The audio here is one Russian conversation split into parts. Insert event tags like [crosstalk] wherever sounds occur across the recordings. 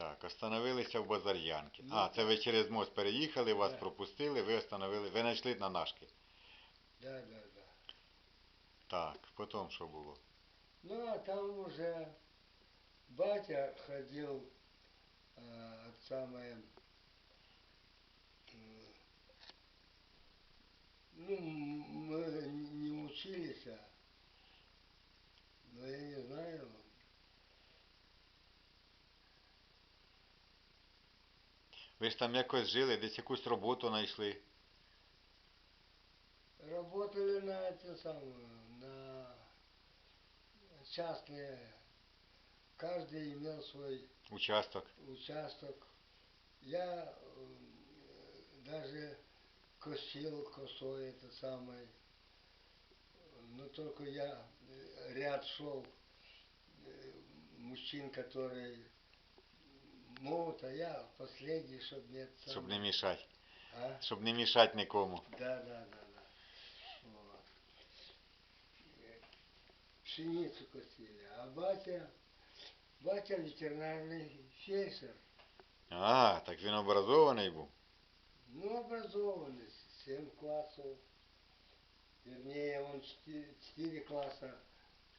Так, остановилися в Базар'янки. А, це ви через мост переїхали, вас Да. пропустили, ви остановили. Ви знайшли на нашки. Да, да, да. Так, потім що було? Ну, а там уже батя ходил, а, от самое, м, ну, м- мы не учились, а, но я не знаю, Ви ж там якось жили, десь якусь роботу знайшли. работали на это самое, на частные, каждый имел свой Участок. участок. Я э, даже косил косой это самое. Но только я э, ряд шел э, мужчин, которые могут, а я последний, чтобы не это Щоб не самое. мішати. А? Щоб не мішати нікому. Да, да, да, да. Вот. Э, Пшеницу косили. А батя, батя ветеринарный фельдшер. А, так він образований був. Ну, образованный, 7 классов. Вернее, он 4, класса,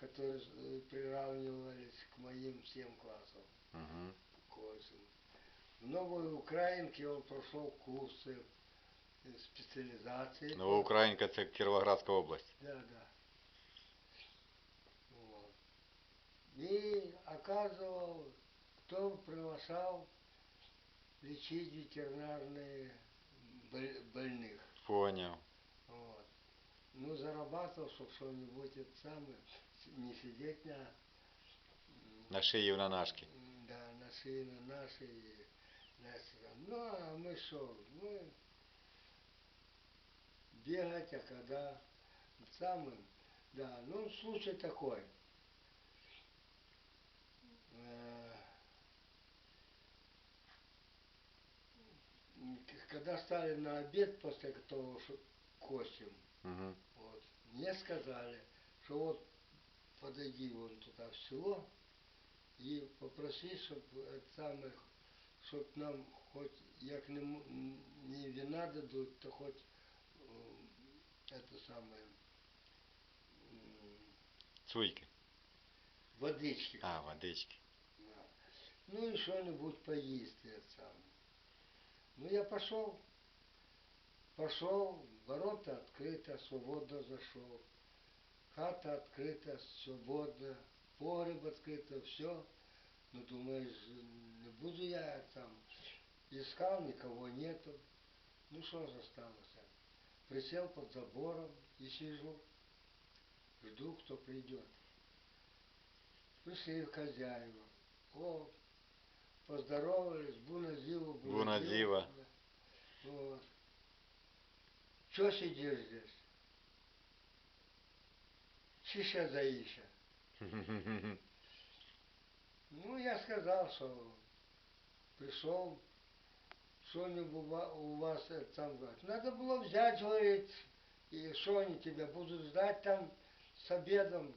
которые э, приравнивались к моим 7 классам. Угу. Косим. В Новой Украинке он прошел курсы э, специализации. Новоукраїнка це Кіровоградська область. Да, да. Вот. И оказывал, кто приглашал лечить ветеринарные боль- больных. Поняв. Вот. Ну, зарабатывал, чтобы что-нибудь это самое, с- не сидеть на, м, На шиї на нашки. м, да, на шее на нашей. и на это. Ну, а мы что, мы бегать, а когда самым, да, ну, случай такой. Э, Когда стали на обед после того, что косим, Угу. вот, мне сказали, что вот подойди вон туда в село и попроси, чтобы это самое, чтоб нам хоть, як не, не вина дадут, то хоть это самое, Цуйки. водички. А, водички. Да. Ну и что-нибудь поесть это самое. Ну я пошел, пошел, ворота открыто, свободно зашел. Хата открыта, свободно, погреб открыто, все. Ну думаешь, не буду я там. Искал, никого нету. Ну что же осталось? Присел под забором и сижу. Жду, кто придет. Пришли хозяева. О, поздоровались, Буназива, Буназива. Да. Вот. Че сидишь здесь? Чища заища. Ну, я сказал, что пришел, что-нибудь у ва- у вас там говорит. Надо было взять, говорит, и что они тебя будут ждать там с обедом.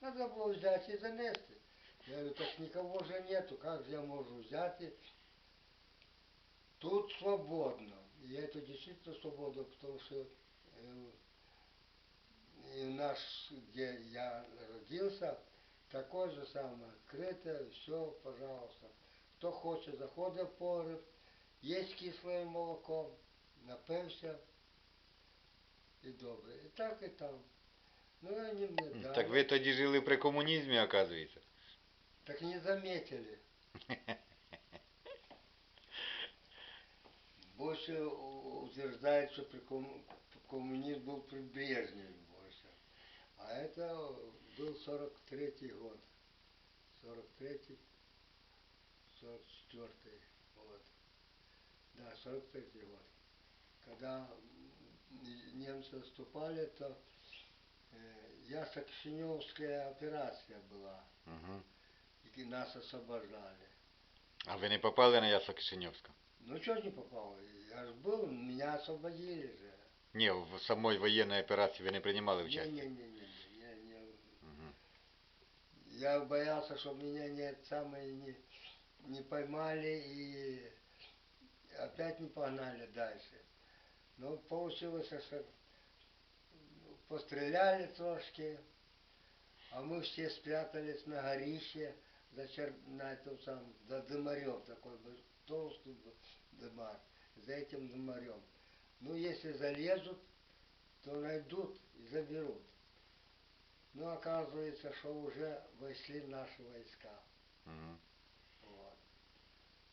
Надо было взять и занести. Я говорю, так никого же нету, как же я могу взять и... Тут свободно. И это действительно свободно, потому что э, и наш, где я родился, такое же самое, открытое, все, пожалуйста. Кто хочет, заходит в погреб, есть кислое молоко, напився і добре. І так, і там. Ну, они мне дали. Так ви тоді жили при комунізмі, оказується. Так не заметили. [laughs] Больше утверждает, что при ком- коммунизм был при Брежневе. А это был 43-й год. 43-й, 44-й год. Да, 43-й год. Когда м, немцы наступали, то э, Ясо-Кишиневская операция была. Угу. И нас освобождали. А ви не попали на Ясо Кишиньовську? Ну что ж не попал? Я же был, меня освободили же. Ні, в самій воєнній операції ви не приймали участь. Не-не-не, я, не- Угу. не я боялся, что меня не это самое не не поймали и опять не погнали дальше. Ну, получилось, что постреляли трошки, а мы все спрятались на горище, за чер... на этом самом, за дымарем такой был, толстый был дымар, за этим дымарем. Ну, если залезут, то найдут и заберут. Ну, оказывается, что уже вошли наши войска. Мгм. Вот.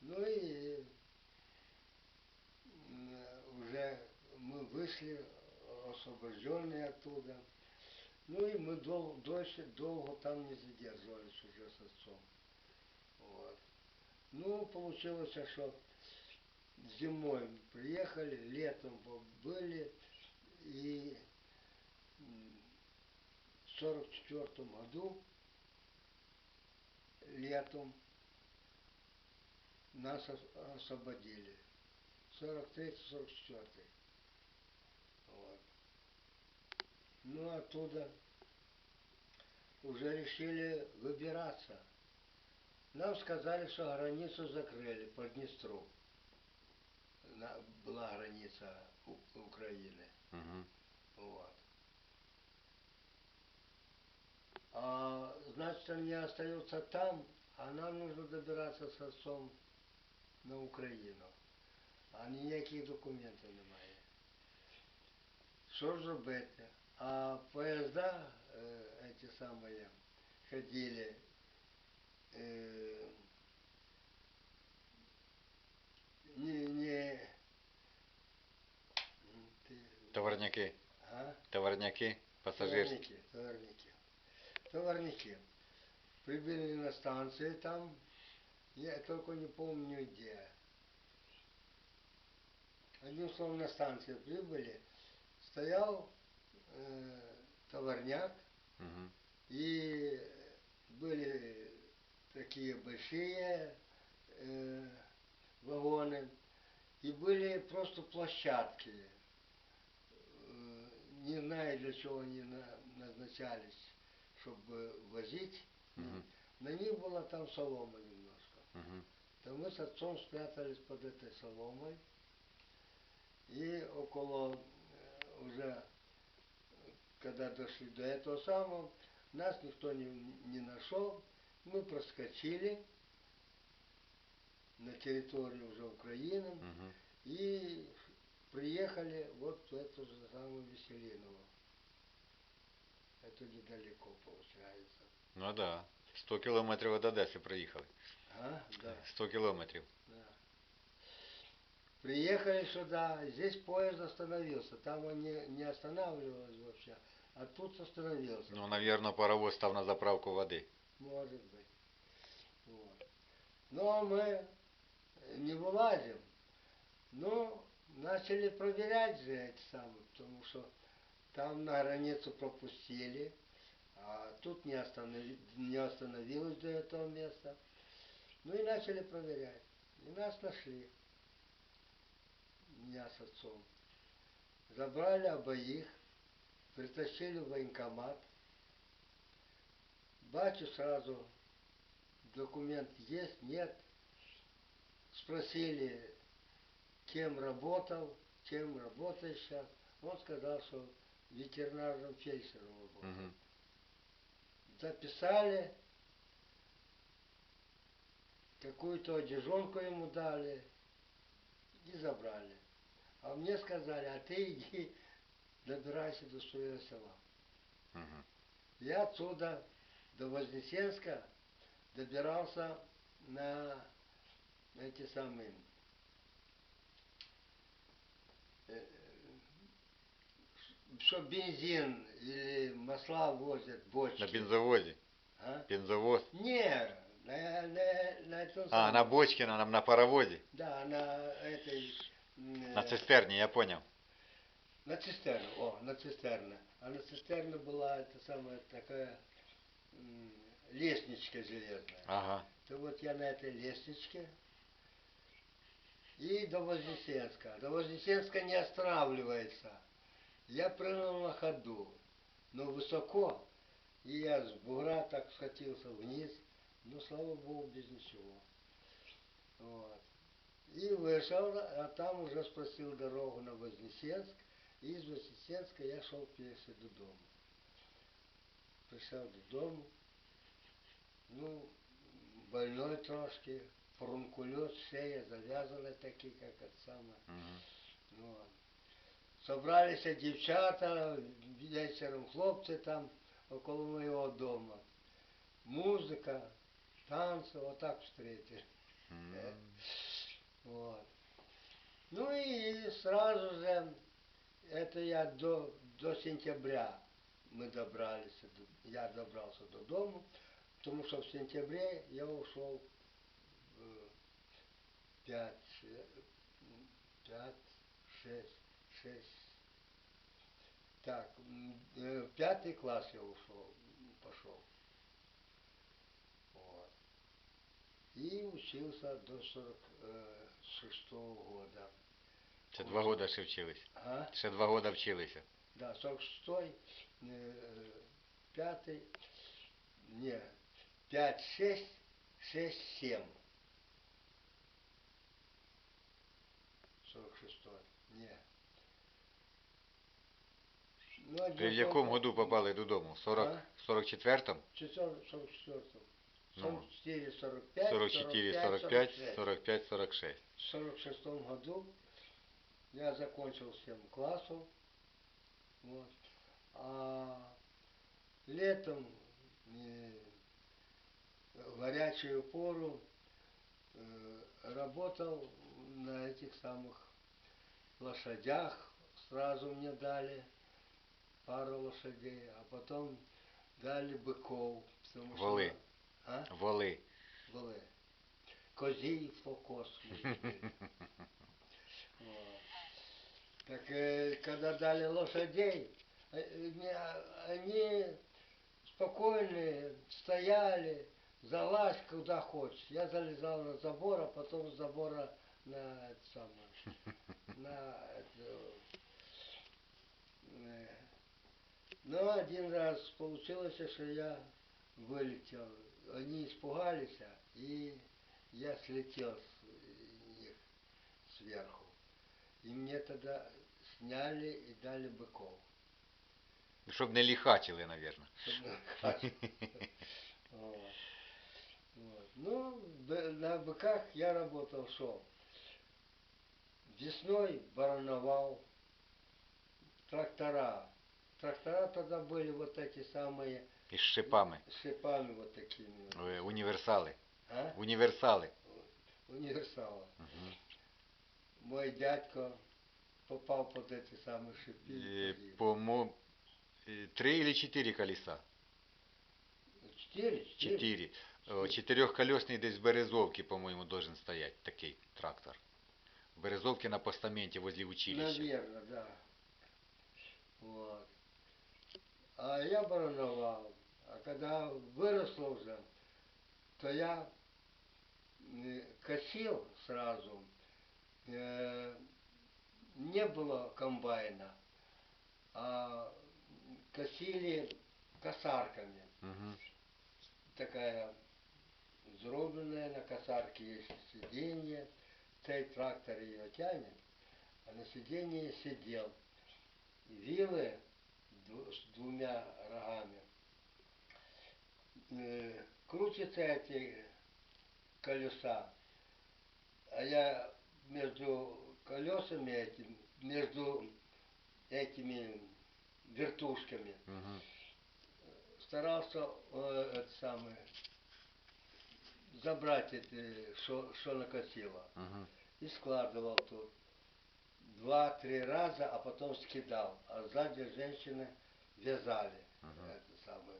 Ну и уже мы вышли освобожденные оттуда. Ну и мы дол- дольше, долго там не задерживались уже с отцом. Вот. Ну, получилось, что зимой приехали, летом были, и 1944 году летом нас освободили. 43-44. Вот. Ну, оттуда уже решили выбираться. Нам сказали, что границу закрыли по Днестру. Была граница Украины. Угу. Вот. А, значит, они остаются там, а нам нужно добираться с отцом на Україну. А ніяких документів немає. Що ж робити? А поїзда, е, ці самі, ходили, е, не, не, м, ти, Товарняки. а? Товарняки. Пасажирські. Товарники, товарники. Товарники. Прибыли на станции там, я только не помню где. Одним словом, на станции прибыли, стоял э, товарняк, Мгм. и были такие большие э, вагоны, и были просто площадки. Э, Не знаю, для чего они на- назначались, чтобы возить. Мгм. На них была там солома немножко. Мгм. То мы с отцом спрятались под этой соломой. И около э, уже, когда дошли до этого самого, нас никто не, не нашел. Мы проскочили на территорию уже Украины Мгм. и приехали вот в эту же самую Веселиново. Это недалеко получается. Ну да. 100 кілометрів від Одеси приїхали. А? Да. 100 кілометрів. Да. Приехали сюда, здесь поезд остановился. Там он не, не останавливалось вообще, а тут остановился. Ну, навірно, паровоз став на заправку води. Может быть. Вот. Ну, а мы не вылазим. Ну, начали проверять же эти самые, потому что там на границу пропустили, а тут не, останови, не остановилось до этого места. Ну и начали проверять. И нас нашли. Меня с отцом. Забрали обоих, притащили в военкомат. Бачу сразу, документ есть, нет. Спросили, кем работал, кем работаешь сейчас. Он сказал, что ветеринарным фельдшером работал. Мгм. Записали, какую-то одежонку ему дали и забрали. А мне сказали, а ты иди добирайся до своего села. Мгм. Я отсюда до Вознесенска добирался на эти самые, э, что бензин или масла возят, бочки. На бензовозі. А? Бензовоз. Не, на, на, на этом А, самом- на бочці, на, на паровозі. Да, на этой... м, На э, цистерні, я поняв. На цистерну, о, на цистерна. А на цистерне была эта самая такая м, лестничка железная. Ага. То вот я на этой лестничке и до Вознесенска. До Вознесенска не останавливается. Я прыгнул на ходу, но высоко, и я с бугра так скатился вниз, но, слава богу, без ничего. Вот. И вышел, а там уже спросил дорогу на Вознесенск. И из Вознесенска я шел пеши додому. Прийшов додому. Ну, больной трошки, фурункульоз, шея зав'язана такі, як от саме. Мгм. Вот. Собралися дівчата, вечором хлопці там около моего дома. Музыка, танцы, вот так встретили. М. Вот. Ну и сразу же, это я до, до сентября мы добрались, до- я добрался до дому, потому что в сентябре я ушел в 5, 5, 6, 6, так, м, э, в пятый класс я ушел, пошел. Вот. И учился до 46 года. Ще два года ще вчились. А? Ще два года вчилися. Да, 46 э, пятый, не, 5, 6, 6, 7. 46 не. Ви в якому году попали додому? В 40, А? в 44-му? Четвер- 44 Ну. 44, 45, 44, 45, 46. 45, 46. В 46 году я закончил 7 классов. Вот. А летом э, в горячую пору э, работал на этих самых лошадях. Сразу мне дали пару лошадей, а потом дали быков. потому что- Воли. А? Воли. Воли. Козій фокос. Так э, когда дали лошадей, э, они спокойные, стояли, залазь куда хочешь. Я залезал на забор, а потом с забора на это самое, на это, э, ну, один раз получилось, что я вылетел. Они испугались, и я слетел с них сверху. И мне тогда сняли и дали быков. Щоб не ліхачили, мабуть. чтоб [laughs] на кашу. Вот. Вот. Ну, на быках я работал что? Весной барановал трактора Трактора тогда были вот эти самые Із шипами. с шипами вот такими. вот. Е, Універсали. А? Універсали. Универсала. Мгм. Мой дядько попал под эти самые шипы. и Е, погиб. По-моєму, е, три или чотири колеса? Четыре? Чотири. О, Чотирьохколесний десь в Березовці, по-моєму, должен стояти такий трактор. В Березовці на постаменті возле училища. Наверное, да. Вот. А я барановал. А когда выросло уже, то я косил сразу. Э, Не было комбайна, а косили косарками. Мгм. Такая зробленная на косарке есть сиденье. Цей трактор ее тянет, а на сиденье сидел. Вилы двумя рогами. Э, Крутятся эти колеса, а я между колесами этим, между этими вертушками Мгм. старался э, это самое забрать это, что, что накосило. Мгм. И складывал тут. Два-три раза, а потом скидал. А сзади женщины вязали Мгм. это самое.